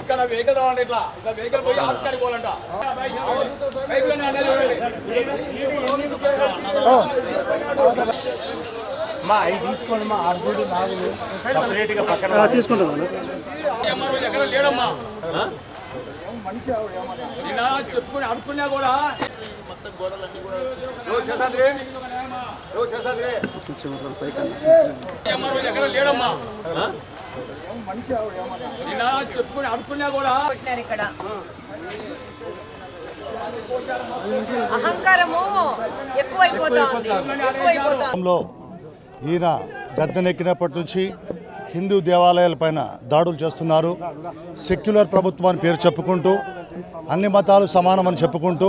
ఇక్కడ వెహికల్ రావండి ఇట్లా ఇట్లా వెహికల్ పోయి ఆఫీస్ కాడికి పోవాలంట. బైక్లోనే అనేది చూడండి. ఎంఆర్ఓ ఎక్కడ లేడమ్మా నిన్న చెప్పుకుని అనుకున్నా కూడా ఎక్కడ లేడమ్మా చెప్పుకుని అనుకున్నా కూడా పెట్టినారు ఇక్కడ అహంకారము ఎక్కువైపోతా ఉంది. ఎక్కువైపోతా ఈయన గద్దెనెక్కినప్పటి నుంచి హిందూ దేవాలయాలపైన దాడులు చేస్తున్నారు. సెక్యులర్ ప్రభుత్వాన్ని పేరు చెప్పుకుంటూ అన్ని మతాలు సమానమని చెప్పుకుంటూ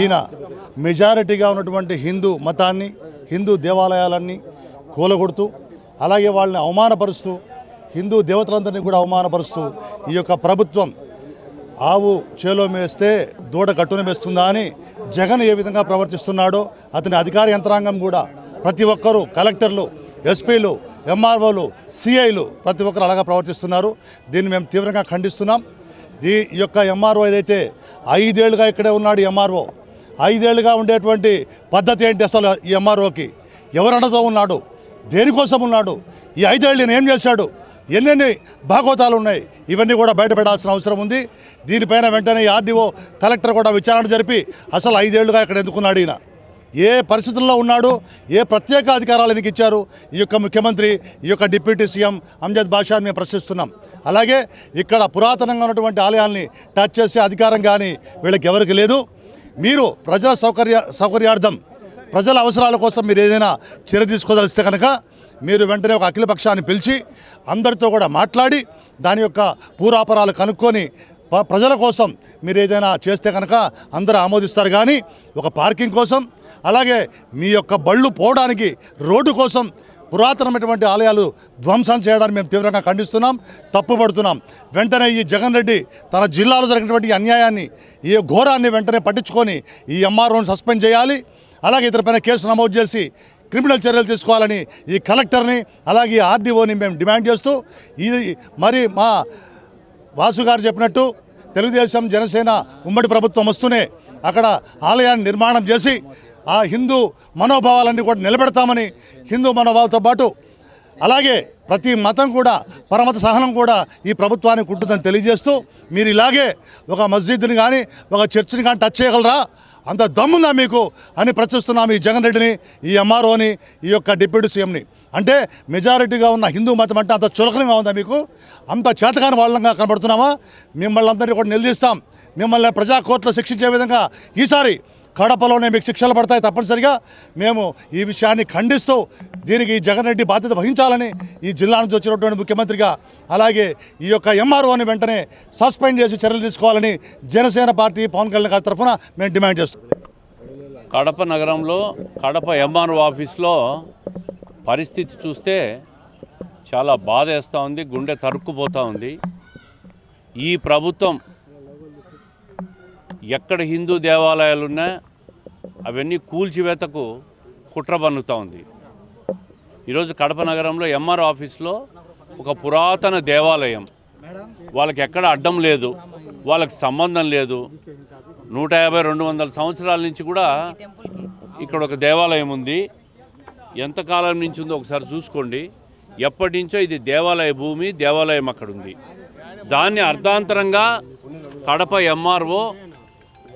ఈయన మెజారిటీగా ఉన్నటువంటి హిందూ మతాన్ని హిందూ దేవాలయాలన్నీ కూలగొడుతూ అలాగే వాళ్ళని అవమానపరుస్తూ హిందూ దేవతలందరినీ కూడా అవమానపరుస్తూ ఈ యొక్క ప్రభుత్వం ఆవు చేలో మేస్తే దూడ కట్టున మేస్తుందా అని జగన్ ఏ విధంగా ప్రవర్తిస్తున్నాడో అతని అధికార యంత్రాంగం కూడా ప్రతి ఒక్కరూ కలెక్టర్లు ఎస్పీలు ఎంఆర్ఓలు సిఐలు ప్రతి ఒక్కరు అలాగా ప్రవర్తిస్తున్నారు. దీన్ని మేము తీవ్రంగా ఖండిస్తున్నాం. దీ ఈ యొక్క ఎంఆర్ఓ ఏదైతే ఐదేళ్ళుగా ఇక్కడే ఉన్నాడు ఎంఆర్ఓ ఐదేళ్ళుగా ఉండేటువంటి పద్ధతి ఏంటి అసలు ఈ ఎంఆర్ఓకి? ఎవరన్నతో ఉన్నాడు? దేనికోసం ఉన్నాడు? ఈ ఐదేళ్ళు నేను ఏం చేశాడు? ఎన్నెన్ని భాగవతాలు ఉన్నాయి? ఇవన్నీ కూడా బయటపెట్టాల్సిన అవసరం ఉంది. దీనిపైన వెంటనే ఆర్డీఓ కలెక్టర్ కూడా విచారణ జరిపి అసలు ఐదేళ్ళుగా ఇక్కడ ఎందుకున్నాడు ఈయన? ఏ పరిస్థితుల్లో ఉన్నాడు ఏ ప్రత్యేక అధికారాలు ఈయనకి ఇచ్చారు ఈ యొక్క ముఖ్యమంత్రి ఈ యొక్క డిప్యూటీ సీఎం అంజద్ బాషాని మేము ప్రశ్నిస్తున్నాం. అలాగే ఇక్కడ పురాతనంగా ఉన్నటువంటి ఆలయాల్ని టచ్ చేసే అధికారం కానీ వీళ్ళకి ఎవరికి లేదు. మీరు ప్రజల సౌకర్య సౌకర్యార్థం ప్రజల అవసరాల కోసం మీరు ఏదైనా చర్య తీసుకోదలిస్తే కనుక మీరు వెంటనే ఒక అఖిలపక్షాన్ని పిలిచి అందరితో కూడా మాట్లాడి దాని యొక్క పూరాపరాలు కనుక్కొని ప- ప్రజల కోసం మీరు ఏదైనా చేస్తే కనుక అందరూ ఆమోదిస్తారు. కానీ ఒక పార్కింగ్ కోసం అలాగే మీ యొక్క బళ్ళు పోవడానికి రోడ్డు కోసం పురాతనమైనటువంటి ఆలయాలు ధ్వంసం చేయడాన్ని మేము తీవ్రంగా ఖండిస్తున్నాం తప్పుపడుతున్నాం. వెంటనే ఈ జగన్ రెడ్డి తన జిల్లాలో జరిగినటువంటి అన్యాయాన్ని ఈ ఘోరాన్ని వెంటనే పట్టించుకొని ఈ ఎంఆర్ఓను సస్పెండ్ చేయాలి. అలాగే ఇతరపైన కేసు నమోదు చేసి క్రిమినల్ చర్యలు తీసుకోవాలని ఈ కలెక్టర్ని అలాగే ఆర్డీఓని మేము డిమాండ్ చేస్తూ ఇది మరి మా వాసు గారు చెప్పినట్టు తెలుగుదేశం జనసేన ఉమ్మడి ప్రభుత్వం వస్తూనే అక్కడ ఆలయాన్ని నిర్మాణం చేసి ఆ హిందూ మనోభావాలన్నీ కూడా నిలబెడతామని హిందూ మనోభావాలతో పాటు అలాగే ప్రతి మతం కూడా పరమత సహనం కూడా ఈ ప్రభుత్వానికి ఉంటుందని తెలియజేస్తూ మీరు ఇలాగే ఒక మస్జిద్ని కానీ ఒక చర్చిని కానీ టచ్ చేయగలరా? అంత దమ్ముందా మీకు అని ప్రశ్నిస్తున్నాం ఈ జగన్ రెడ్డిని ఈ ఎంఆర్ఓని ఈ యొక్క డిప్యూటీ సీఎంని. అంటే మెజారిటీగా ఉన్న హిందూ మతం అంటే అంత చులకనంగా ఉందా మీకు? అంత చేతకాని వాళ్ళంగా కనబడుతున్నామా? మిమ్మల్ని అందరినీ కూడా నిలదీస్తాం. మిమ్మల్ని ప్రజా కోర్టులో శిక్షించే విధంగా ఈసారి కడపలోనే మీకు శిక్షలు పడతాయి తప్పనిసరిగా. మేము ఈ విషయాన్ని ఖండిస్తూ దీనికి ఈ జగన్ రెడ్డి బాధ్యత వహించాలని ఈ జిల్లా నుంచి వచ్చినటువంటి ముఖ్యమంత్రిగా అలాగే ఈ యొక్క ఎంఆర్ఓని వెంటనే సస్పెండ్ చేసి చర్యలు తీసుకోవాలని జనసేన పార్టీ పవన్ కళ్యాణ్ గారి తరఫున మేము డిమాండ్ చేస్తున్నాం. కడప నగరంలో కడప ఎంఆర్ఓ ఆఫీస్లో పరిస్థితి చూస్తే చాలా బాధ వేస్తూ ఉంది గుండె తరుక్కుపోతూ ఉంది. ఈ ప్రభుత్వం ఎక్కడ హిందూ దేవాలయాలు ఉన్నా అవన్నీ కూల్చివేతకు కుట్ర పన్నుతూ ఉంది. ఈరోజు కడప నగరంలో ఎంఆర్ ఆఫీస్లో ఒక పురాతన దేవాలయం. వాళ్ళకి ఎక్కడ అడ్డం లేదు. వాళ్ళకి సంబంధం లేదు. నూట యాభై రెండు వందల సంవత్సరాల నుంచి కూడా ఇక్కడ ఒక దేవాలయం ఉంది. ఎంతకాలం నుంచి ఉందో ఒకసారి చూసుకోండి. ఎప్పటి నుంచో ఇది దేవాలయ భూమి దేవాలయం అక్కడ ఉంది. దాన్ని అర్ధాంతరంగా కడప ఎంఆర్ఓ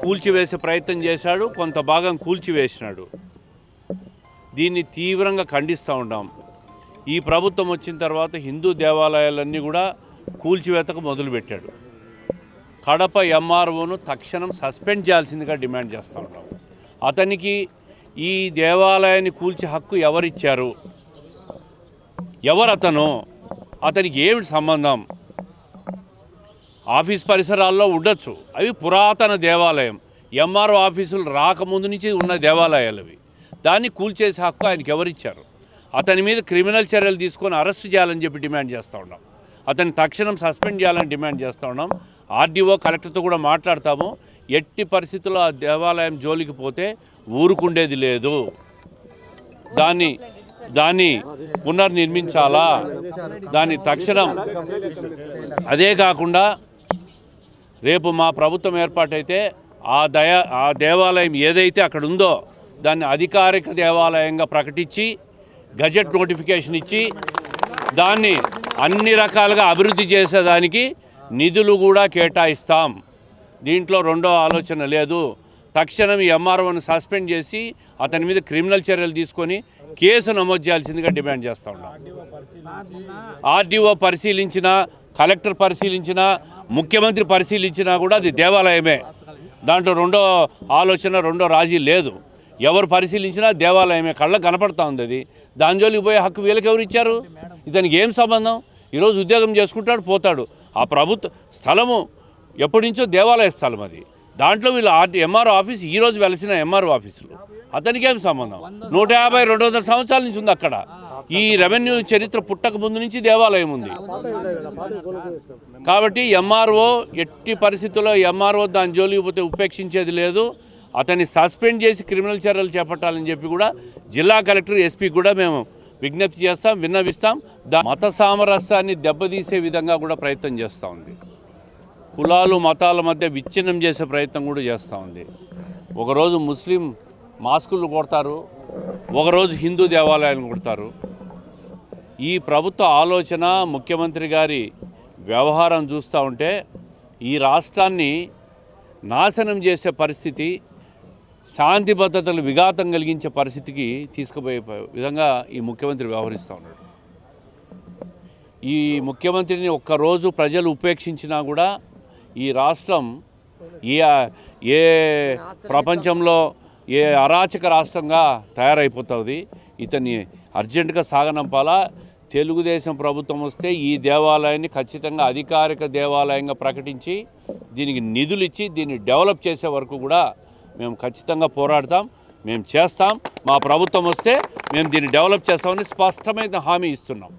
కూల్చివేసే ప్రయత్నం చేశాడు కొంత భాగం కూల్చివేసినాడు. దీన్ని తీవ్రంగా ఖండిస్తూ ఉంటాం ఈ ప్రభుత్వం వచ్చిన తర్వాత హిందూ దేవాలయాలన్నీ కూడా కూల్చివేతకు మొదలుపెట్టాడు. కడప ఎంఆర్ఓను తక్షణం సస్పెండ్ చేయాల్సిందిగా డిమాండ్ చేస్తూ ఉంటాం అతనికి ఈ దేవాలయాన్ని కూల్చే హక్కు ఎవరిచ్చారు? ఎవరు అతను అతనికి ఏమిటి సంబంధం? ఆఫీస్ పరిసరాల్లో ఉండొచ్చు. అవి పురాతన దేవాలయం. ఎంఆర్ఓ ఆఫీసులు రాకముందు నుంచి ఉన్న దేవాలయాలు అవి. దాన్ని కూల్చేసే హక్కు ఆయనకి ఎవరిచ్చారు? అతని మీద క్రిమినల్ చర్యలు తీసుకొని అరెస్ట్ చేయాలని చెప్పి డిమాండ్ చేస్తూ ఉన్నాం. అతన్ని తక్షణం సస్పెండ్ చేయాలని డిమాండ్ చేస్తూ ఉన్నాం. ఆర్డీఓ కలెక్టర్తో కూడా మాట్లాడతాము. ఎట్టి పరిస్థితుల్లో ఆ దేవాలయం జోలికి పోతే ఊరుకుండేది లేదు. దాన్ని దాన్ని పునర్నిర్మించాలా? దాన్ని తక్షణం అదే కాకుండా రేపు మా ప్రభుత్వం ఏర్పాటైతే ఆ దయ ఆ దేవాలయం ఏదైతే అక్కడ ఉందో దాన్ని అధికారిక దేవాలయంగా ప్రకటించి గజెట్ నోటిఫికేషన్ ఇచ్చి దాన్ని అన్ని రకాలుగా అభివృద్ధి చేసేదానికి నిధులు కూడా కేటాయిస్తాం. దీంట్లో రెండో ఆలోచన లేదు. తక్షణం ఈ సస్పెండ్ చేసి అతని మీద క్రిమినల్ చర్యలు తీసుకొని కేసు నమోదు చేయాల్సిందిగా డిమాండ్ చేస్తూ ఉన్నాం. ఆర్డీఓ పరిశీలించిన కలెక్టర్ పరిశీలించినా ముఖ్యమంత్రి పరిశీలించినా కూడా అది దేవాలయమే. దాంట్లో రెండో ఆలోచన రెండో రాజీ లేదు. ఎవరు పరిశీలించినా దేవాలయమే. కళ్ళకు కనపడతా ఉంది అది. దాని జోలికి పోయే హక్కు వీళ్ళకి ఎవరు ఇచ్చారు? ఇతనికి ఏం సంబంధం? ఈరోజు ఉద్యోగం చేసుకుంటాడు పోతాడు. ఆ ప్రభుత్వ స్థలము ఎప్పటి నుంచో దేవాలయ స్థలం అది. దాంట్లో వీళ్ళు ఆర్టీ ఎంఆర్ఓ ఆఫీస్ ఈరోజు వెలసిన వెలిసిన ఎంఆర్ఓ ఆఫీసులు. అతనికి ఏం సంబంధం? నూట యాభై రెండు వందల సంవత్సరాల నుంచి ఉంది అక్కడ. ఈ రెవెన్యూ చరిత్ర పుట్టక ముందు నుంచి దేవాలయం ఉంది. కాబట్టి ఎంఆర్ఓ ఎట్టి పరిస్థితుల్లో ఎంఆర్ఓ దాని జోలికి పోతే ఉపేక్షించేది లేదు. అతన్ని సస్పెండ్ చేసి క్రిమినల్ చర్యలు చేపట్టాలని చెప్పి కూడా జిల్లా కలెక్టర్ ఎస్పీ కూడా మేము విజ్ఞప్తి చేస్తాం విన్నవిస్తాం. దా మత సామరస్యాన్ని దెబ్బతీసే విధంగా కూడా ప్రయత్నం చేస్తూ ఉంది. కులాలు మతాల మధ్య విచ్ఛిన్నం చేసే ప్రయత్నం కూడా చేస్తూ ఉంది. ఒకరోజు ముస్లిం మాస్కులు కొడతారు ఒకరోజు హిందూ దేవాలయాలను కొడతారు. ఈ ప్రభుత్వ ఆలోచన ముఖ్యమంత్రి గారి వ్యవహారం చూస్తూ ఉంటే ఈ రాష్ట్రాన్ని నాశనం చేసే పరిస్థితి శాంతి భద్రతలు విఘాతం కలిగించే పరిస్థితికి తీసుకుపోయే విధంగా ఈ ముఖ్యమంత్రి వ్యవహరిస్తూ ఉన్నాడు. ఈ ముఖ్యమంత్రిని ఒక్కరోజు ప్రజలు ఉపేక్షించినా కూడా ఈ రాష్ట్రం ఏ ఏ ప్రపంచంలో ఏ అరాచక రాష్ట్రంగా తయారైపోతుంది. ఇతన్ని అర్జెంటుగా సాగనంపాలా తెలుగుదేశం ప్రభుత్వం వస్తే ఈ దేవాలయాన్ని ఖచ్చితంగా అధికారిక దేవాలయంగా ప్రకటించి దీనికి నిధులు ఇచ్చి దీన్ని డెవలప్ చేసే వరకు కూడా మేము ఖచ్చితంగా పోరాడతాం మేము చేస్తాం. మా ప్రభుత్వం వస్తే మేము దీన్ని డెవలప్ చేస్తామని స్పష్టమైన హామీ ఇస్తున్నాం.